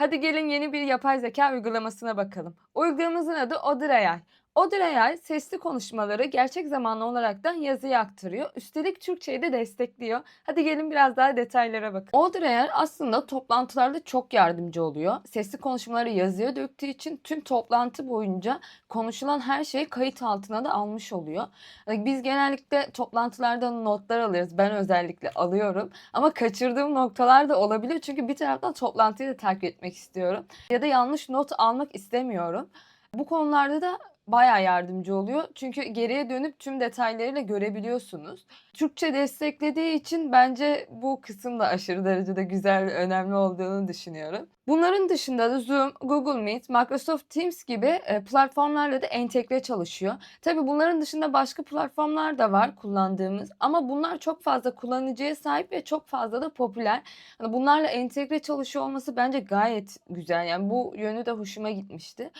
Hadi gelin yeni bir yapay zeka uygulamasına bakalım. Uygulamamızın adı Odur AI. Odur AI sesli konuşmaları gerçek zamanlı olaraktan yazıya aktarıyor. Üstelik Türkçeyi de destekliyor. Hadi gelin biraz daha detaylara bakın. Odur AI aslında toplantılarda çok yardımcı oluyor. Sesli konuşmaları yazıya döktüğü için tüm toplantı boyunca konuşulan her şeyi kayıt altına da almış oluyor. Biz genellikle toplantılarda notlar alırız. Ben özellikle alıyorum. Ama kaçırdığım noktalar da olabiliyor. Çünkü bir taraftan toplantıyı da takip etmek istiyorum. Ya da yanlış not almak istemiyorum. Bu konularda da bayağı yardımcı oluyor. Çünkü geriye dönüp tüm detaylarıyla görebiliyorsunuz. Türkçe desteklediği için bence bu kısım da aşırı derecede güzel ve önemli olduğunu düşünüyorum. Bunların dışında da Zoom, Google Meet, Microsoft Teams gibi e, platformlarla da entegre çalışıyor. Tabii bunların dışında başka platformlar da var kullandığımız ama bunlar çok fazla kullanıcıya sahip ve çok fazla da popüler. Hani bunlarla entegre çalışıyor olması bence gayet güzel. Yani bu yönü de hoşuma gitmişti.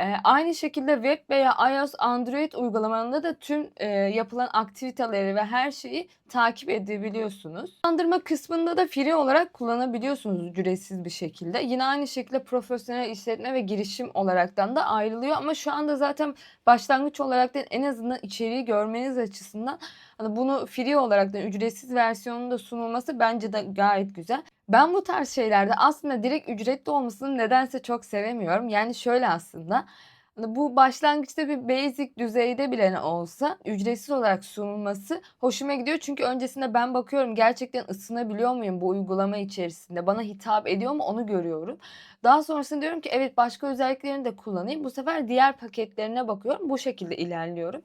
Eee, aynı şekilde web veya iOS, Android uygulamalarında da tüm, eee, yapılan aktiviteleri ve her şeyi takip edebiliyorsunuz. Adlandırma kısmında da free olarak kullanabiliyorsunuz ücretsiz bir şekilde. Yine aynı şekilde profesyonel işletme ve girişim olaraktan da ayrılıyor ama şu anda zaten başlangıç olaraktan en azından içeriği görmeniz açısından hani bunu free olaraktan ücretsiz versiyonunda da sunulması bence de gayet güzel. Ben bu tarz şeylerde aslında direkt ücretli olmasını nedense çok sevemiyorum. Yani şöyle aslında bu başlangıçta bir basic düzeyde bile ne olsa ücretsiz olarak sunulması hoşuma gidiyor. Çünkü öncesinde ben bakıyorum gerçekten ısınabiliyor muyum bu uygulama içerisinde? Bana hitap ediyor mu onu görüyorum. Daha sonrasında diyorum ki evet başka özelliklerini de kullanayım. Bu sefer diğer paketlerine bakıyorum. Bu şekilde ilerliyorum.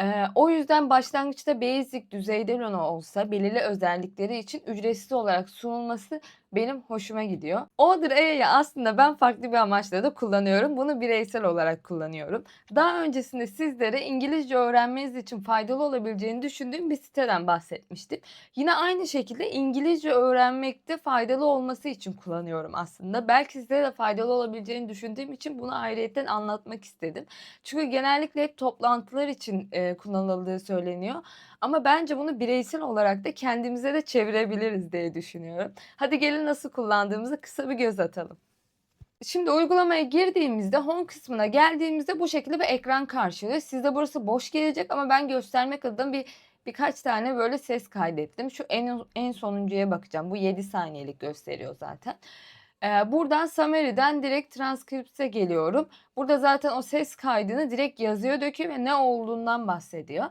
Eee, o yüzden başlangıçta basic düzeyde ne olsa belirli özellikleri için ücretsiz olarak sunulması benim hoşuma gidiyor. Order AI'yı aslında ben farklı bir amaçla da kullanıyorum. Bunu bireysel olarak kullanıyorum. Daha öncesinde sizlere İngilizce öğrenmeniz için faydalı olabileceğini düşündüğüm bir siteden bahsetmiştim. Yine aynı şekilde İngilizce öğrenmekte faydalı olması için kullanıyorum aslında. Belki size de faydalı olabileceğini düşündüğüm için bunu ayrıyetten anlatmak istedim. Çünkü genellikle hep toplantılar için e, kullanıldığı söyleniyor. Ama bence bunu bireysel olarak da kendimize de çevirebiliriz diye düşünüyorum. Hadi gelin nasıl kullandığımızı kısa bir göz atalım. Şimdi uygulamaya girdiğimizde home kısmına geldiğimizde bu şekilde bir ekran karşılıyor. Sizde burası boş gelecek ama ben göstermek adına bir birkaç tane böyle ses kaydettim. Şu en en sonuncuya bakacağım. Bu 7 saniyelik gösteriyor zaten. Ee, buradan summary'den direkt transkript'e geliyorum. Burada zaten o ses kaydını direkt yazıya döküyor ve ne olduğundan bahsediyor.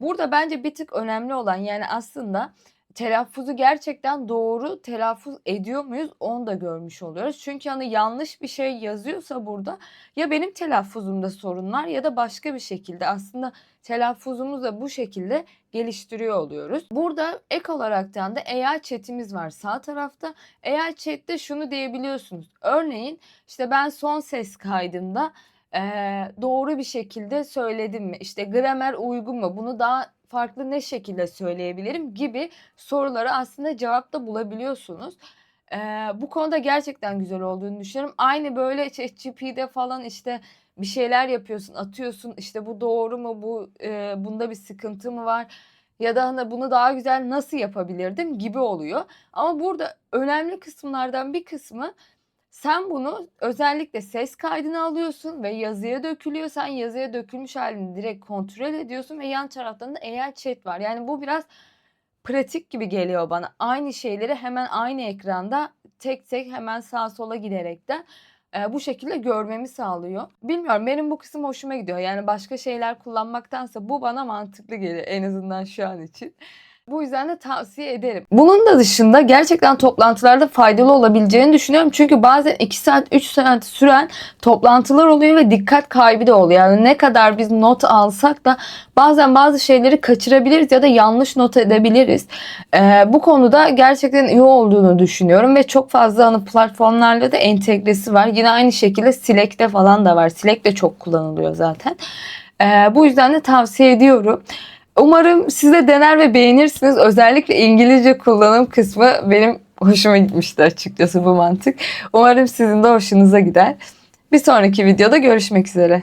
Burada bence bir tık önemli olan yani aslında telaffuzu gerçekten doğru telaffuz ediyor muyuz onu da görmüş oluyoruz. Çünkü hani yanlış bir şey yazıyorsa burada ya benim telaffuzumda sorun var ya da başka bir şekilde aslında telaffuzumuzu da bu şekilde geliştiriyor oluyoruz. Burada ek olaraktan da AI chat'imiz var sağ tarafta. AI chat'te şunu diyebiliyorsunuz. Örneğin işte ben son ses kaydımda eee, doğru bir şekilde söyledim mi? İşte gramer uygun mu? Bunu daha farklı ne şekilde söyleyebilirim gibi sorulara aslında cevap da bulabiliyorsunuz. Eee, bu konuda gerçekten güzel olduğunu düşünüyorum. Aynı böyle ChatGPT'de falan işte bir şeyler yapıyorsun, atıyorsun. İşte bu doğru mu? Bu eee, bunda bir sıkıntı mı var? Ya da hani bunu daha güzel nasıl yapabilirdim gibi oluyor. Ama burada önemli kısımlardan bir kısmı sen bunu özellikle ses kaydını alıyorsun ve yazıya dökülüyor. Sen yazıya dökülmüş halini direkt kontrol ediyorsun ve yan taraftan da AI chat var. Yani bu biraz pratik gibi geliyor bana. Aynı şeyleri hemen aynı ekranda tek tek hemen sağa sola giderekten e, bu şekilde görmemi sağlıyor. Bilmiyorum benim bu kısım hoşuma gidiyor. Yani başka şeyler kullanmaktansa bu bana mantıklı geliyor en azından şu an için. Bu yüzden de tavsiye ederim. Bunun da dışında gerçekten toplantılarda faydalı olabileceğini düşünüyorum. Çünkü bazen 2 saat 3 saat süren toplantılar oluyor ve dikkat kaybı da oluyor. Yani ne kadar biz not alsak da bazen bazı şeyleri kaçırabiliriz ya da yanlış not edebiliriz. Ee, bu konuda gerçekten iyi olduğunu düşünüyorum ve çok fazla hani platformlarla da entegresi var. Yine aynı şekilde Slack'te falan da var. Slack de çok kullanılıyor zaten. Ee, bu yüzden de tavsiye ediyorum. Umarım siz de dener ve beğenirsiniz. Özellikle İngilizce kullanım kısmı benim hoşuma gitmişti açıkçası bu mantık. Umarım sizin de hoşunuza gider. Bir sonraki videoda görüşmek üzere.